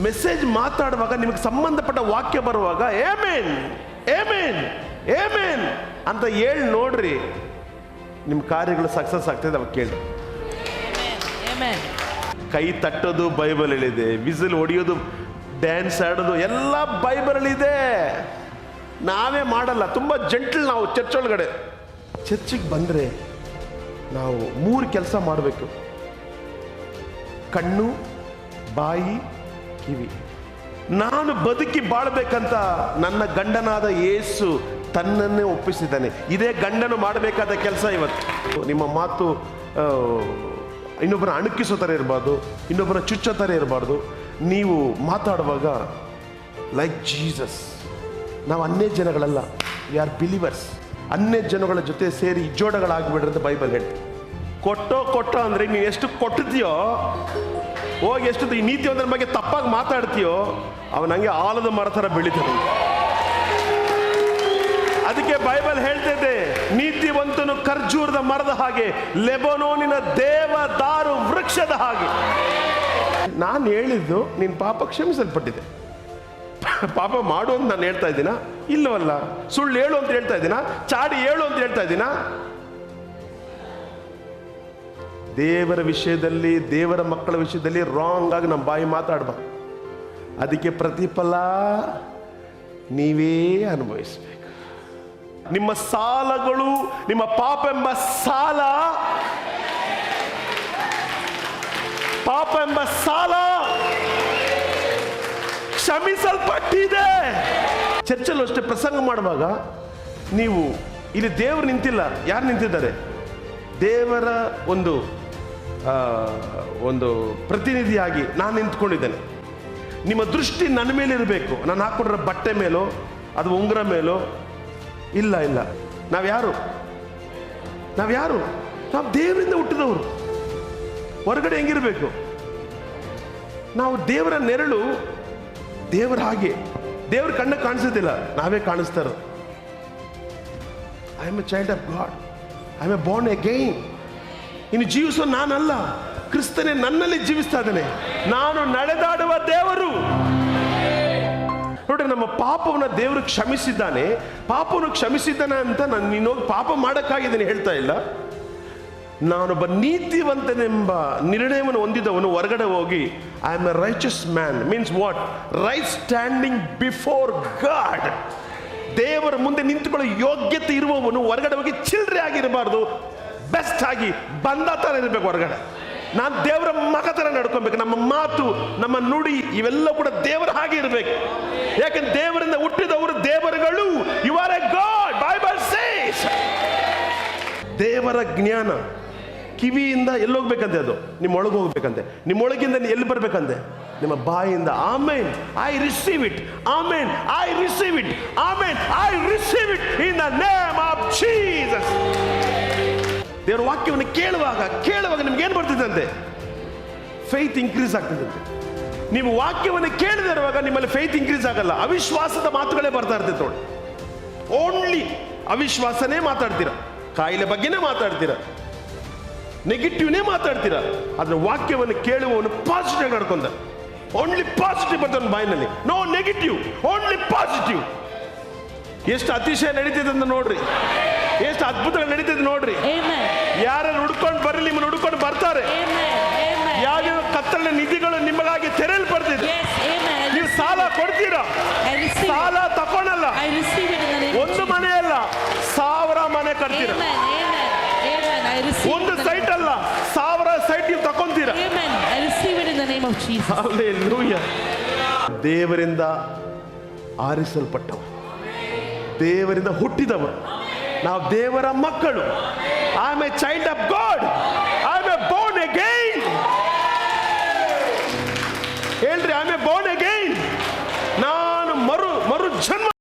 Message ಮಾತಾಡುವಾಗ ನಿಮಗೆ ಸಂಬಂಧಪಟ್ಟ ವಾಕ್ಯ ಬರುವಾಗ ಏಮೇನ್ ಏಮೇನ್ ಏಮೇನ್ ಅಂತ ಹೇಳಿ ನೋಡ್ರಿ ನಿಮ್ಮ ಕಾರ್ಯಗಳು ಸಕ್ಸಸ್ ಆಗ್ತದೆ ಅವಾಗ ಕೇಳಿ. ಕೈ ತಟ್ಟೋದು ಬೈಬಲ್ ಹೇಳಿದೆ ವಿಸಿಲ್ ಹೊಡೆಯೋದು ಡ್ಯಾನ್ಸ್ ಆಡೋದು ಎಲ್ಲ ಬೈಬಲಲ್ಲಿದೆ. ನಾವೇ ಮಾಡಲ್ಲ ತುಂಬ ಜೆಂಟ್ಲ್ ನಾವು ಚರ್ಚ್ ಒಳಗಡೆ. ಚರ್ಚಿಗೆ ಬಂದರೆ ನಾವು ಮೂರು ಕೆಲಸ ಮಾಡಬೇಕು. ಕಣ್ಣು ಬಾಯಿ ಕಿವಿ. ನಾನು ಬದುಕಿ ಬಾಳ್ಬೇಕಂತ ನನ್ನ ಗಂಡನಾದ ಯೇಸು ತನ್ನನ್ನೇ ಒಪ್ಪಿಸಿದ್ದಾನೆ. ಇದೇ ಗಂಡನು ಮಾಡಬೇಕಾದ ಕೆಲಸ ಇವತ್ತು. ನಿಮ್ಮ ಮಾತು ಇನ್ನೊಬ್ಬರ ಅಣುಕಿಸೋ ಥರ ಇರಬಾರ್ದು ಇನ್ನೊಬ್ಬರ ಚುಚ್ಚೋ ಥರ ಇರಬಾರ್ದು. ನೀವು ಮಾತಾಡುವಾಗ ಲೈಕ್ ಜೀಸಸ್ ನಾವು ಅನ್ಯ ಜನಗಳಲ್ಲ ವಿ ಆರ್ ಬಿಲೀವರ್ಸ್ ಅನ್ಯ ಜನಗಳ ಜೊತೆ ಸೇರಿ ಇಜ್ಜೋಡಗಳಾಗ್ಬಿಡ್ರಿ ಅಂತ ಬೈಬಲ್ ಹೇಳ್ತೀವಿ ಕೊಟ್ಟೋ ಕೊಟ್ಟೋ ಅಂದರೆ ನೀವು ಎಷ್ಟು ಕೊಟ್ಟಿದ್ಯೋ ಹೋಗಿ ಎಷ್ಟು ಈ ನೀತಿ ಒಂದ್ರ ಬಗ್ಗೆ ತಪ್ಪಾಗಿ ಮಾತಾಡ್ತೀಯೋ ಅವನಂಗೆ ಆಲದ ಮರ ಥರ ಬೆಳಿತಾನೆ ಅದಕ್ಕೆ ಬೈಬಲ್ ಹೇಳ್ತಿದ್ದೆ ನೀತಿವಂತನು ಖರ್ಜೂರದ ಮರದ ಹಾಗೆ, ಲೆಬನೋನಿನ ದೇವದಾರು ವೃಕ್ಷದ ಹಾಗೆ. ನಾನು ಹೇಳಿದ್ದು ನಿನ್ನ ಪಾಪ ಕ್ಷಮಿಸಲ್ಪಟ್ಟಿದೆ. ಪಾಪ ಮಾಡು ಅಂತ ನಾನು ಹೇಳ್ತಾ ಇದ್ದೀನ? ಇಲ್ಲವಲ್ಲ. ಸುಳ್ಳು ಹೇಳು ಅಂತ ಹೇಳ್ತಾ ಇದ್ದೀನ? ಚಾಡಿ ಹೇಳು ಅಂತ ಹೇಳ್ತಾ ಇದ್ದೀನ? ದೇವರ ವಿಷಯದಲ್ಲಿ, ದೇವರ ಮಕ್ಕಳ ವಿಷಯದಲ್ಲಿ ರಾಂಗ್ ಆಗಿ ನಮ್ಮ ಬಾಯಿ ಮಾತಾಡ್ಬಾರ್ದು. ಅದಕ್ಕೆ ಪ್ರತಿಫಲ ನೀವೇ ಅನುಭವಿಸಬೇಕು. ನಿಮ್ಮ ಸಾಲಗಳು, ನಿಮ್ಮ ಪಾಪ ಎಂಬ ಸಾಲ, ಪಾಪ ಎಂಬ ಸಾಲ ಕ್ಷಮಿಸಲ್ಪಟ್ಟಿದೆ. ಚರ್ಚಲ್ಲೂ ಅಷ್ಟೇ ಪ್ರಸಂಗ ಮಾಡುವಾಗ ನೀವು ಇಲ್ಲಿ ದೇವರು ನಿಂತಿಲ್ಲ. ಯಾರು ನಿಂತಿದ್ದಾರೆ? ದೇವರ ಒಂದು ಒಂದು ಪ್ರತಿನಿಧಿಯಾಗಿ ನಾನು ನಿಂತ್ಕೊಂಡಿದ್ದೇನೆ. ನಿಮ್ಮ ದೃಷ್ಟಿ ನನ್ನ ಮೇಲೆ ಇರಬೇಕು. ನಾನು ಹಾಕೊಂಡ್ರ ಬಟ್ಟೆ ಮೇಲೋ, ಅದು ಉಂಗುರ ಮೇಲೋ, ಇಲ್ಲ ಇಲ್ಲ. ನಾವು ಯಾರು? ನಾವು ದೇವರಿಂದ ಹುಟ್ಟಿದವರು. ಹೊರಗಡೆ ಹೆಂಗಿರಬೇಕು? ನಾವು ದೇವರ ನೆರಳು ದೇವರ ಹಾಗೆ. ದೇವ್ರ ಕಣ್ಣ ಕಾಣಿಸೋದಿಲ್ಲ ನಾವೇ ಕಾಣಿಸ್ತಾ ಇರೋದು. I am a child of God I am a born again ಇನ್ನು ಜೀವಿಸೋ ನಾನಲ್ಲ. ಕ್ರಿಸ್ತನೇ ನನ್ನಲ್ಲಿ ಜೀವಿಸ್ತಾ ಇದ್ದಾನೆ ನಾನು ನಡೆದಾಡುವ ದೇವರು. ನೋಡ್ರಿ, ನಮ್ಮ ಪಾಪವನ್ನ ದೇವರು ಕ್ಷಮಿಸಿದ್ದಾನೆ. ಪಾಪವನ್ನು ಕ್ಷಮಿಸಿದ್ದಾನೆ ಅಂತ ನಾನು ನೀನೋಗಿ ಪಾಪ ಮಾಡಕ್ಕಾಗಿದ್ದೇನೆ ಹೇಳ್ತಾ ಇಲ್ಲ. ನಾನೊಬ್ಬ ನೀತಿವಂತನೆಂಬ ನಿರ್ಣಯವನ್ನು ಹೊಂದಿದವನು ಹೊರಗಡೆ ಹೋಗಿ I am a righteous man means what right standing before God ದೇವರ ಮುಂದೆ ನಿಂತುಕೊಳ್ಳೋ ಯೋಗ್ಯತೆ ಇರುವವನು ಹೊರಗಡೆ ಹೋಗಿ ಚಿಲ್ಲರೆ ಆಗಿರಬಾರ್ದು. ಬೆಸ್ಟ್ ಆಗಿ ಬಂದ ಥರ ಇರಬೇಕು ಹೊರಗಡೆ. ನಾನು ದೇವರ ಮಗ ಥರ ನಡ್ಕೊಬೇಕು. ನಮ್ಮ ಮಾತು, ನಮ್ಮ ನುಡಿ, ಇವೆಲ್ಲ ಕೂಡ ದೇವರ ಹಾಗೆ ಇರಬೇಕು. ಯಾಕಂದ್ರೆ ದೇವರಿಂದ ಹುಟ್ಟಿದವರು ದೇವರುಗಳು. You are a God Bible says ದೇವರ ಜ್ಞಾನ ಕಿವಿಯಿಂದ ಎಲ್ಲಿ ಹೋಗ್ಬೇಕಂತೆ ಅದು. ನಿಮ್ಮ ಒಳಗೆ ಹೋಗ್ಬೇಕಂತೆ. ನಿಮ್ಮ ಒಳಗಿಂದ ನೀ ಎಲ್ಲಿ ಬರ್ಬೇಕಂತೆ? ನಿಮ್ಮ ಬಾಯಿಂದ. Amen. I receive it amen. I receive it amen. I receive it in the name of Jesus ದೇವರ ವಾಕ್ಯವನ್ನು ಕೇಳುವಾಗ ಕೇಳುವಾಗ ನಿಮ್ಗೆ ಏನು ಬರ್ತಿದಂತೆ ಫೈತ್ ಇನ್ಕ್ರೀಸ್ ಆಗ್ತದಂತೆ ನೀವು ವಾಕ್ಯವನ್ನು ಕೇಳದೆ ಇರುವಾಗ ನಿಮ್ಮಲ್ಲಿ ಫೈತ್ ಇನ್ಕ್ರೀಸ್ ಆಗಲ್ಲ. ಅವಿಶ್ವಾಸದ ಮಾತುಗಳೇ ಬರ್ತಾ ಇರ್ತೈತೆ ನೋಡಿ. ಓನ್ಲಿ ಅವಿಶ್ವಾಸನೇ ಮಾತಾಡ್ತೀರ. ಕಾಯಿಲೆ ಬಗ್ಗೆನೇ ಮಾತಾಡ್ತೀರ. ನೆಗೆಟಿವ್ನೇ ಮಾತಾಡ್ತೀರ. ಆದ್ರೆ ವಾಕ್ಯವನ್ನು ಕೇಳುವವನು ಪಾಸಿಟಿವ್ ನಡ್ಕೊಂಡ. ಓನ್ಲಿ ಪಾಸಿಟಿವ್ ಬರ್ತಾನೆ ಬಾಯಿನಲ್ಲಿ. ನೋ ನೆಗೆಟಿವ್ ಓನ್ಲಿ ಪಾಸಿಟಿವ್ ಎಷ್ಟು ಅತಿಶಯ ನಡೀತಿದೆ ಅಂತ ನೋಡ್ರಿ. ಎಷ್ಟು ಅದ್ಭುತಗಳು ನಡೀತದೆ ನೋಡ್ರಿ. ಯಾರು ಹುಡ್ಕೊಂಡು ಬರ್ರಿ ನಿಮ್ಮನ್ನು ಹುಡ್ಕೊಂಡು ಬರ್ತಾರೆ. ಯಾವ್ಯಾವ ಕತ್ತಲ ನಿಧಿಗಳು ನಿಮಗಾಗಿ ತೆರೆಯಲು. I ನೀವು ಸಾಲ. ಕೊಡ್ತೀರಾ? ಸಾಲ ತಕೊಳ್ಳಲ್ಲ ತಕೊಳಲ್ಲ ಒಂದು ಮನೆ ಅಲ್ಲ ಸಾವಿರ ಮನೆ ಕಟ್ತೀರ? ಒಂದು ಸೈಟ್ ಅಲ್ಲ ಸಾವಿರ ಸೈಟ್ ನೀವು ತಕೊಂತೀರ. ದೇವರಿಂದ ಆರಿಸಲ್ಪಟ್ಟವ ದೇವರಿಂದ ಹುಟ್ಟಿದವರು. ನಾವು ದೇವರ ಮಕ್ಕಳು I am a child of God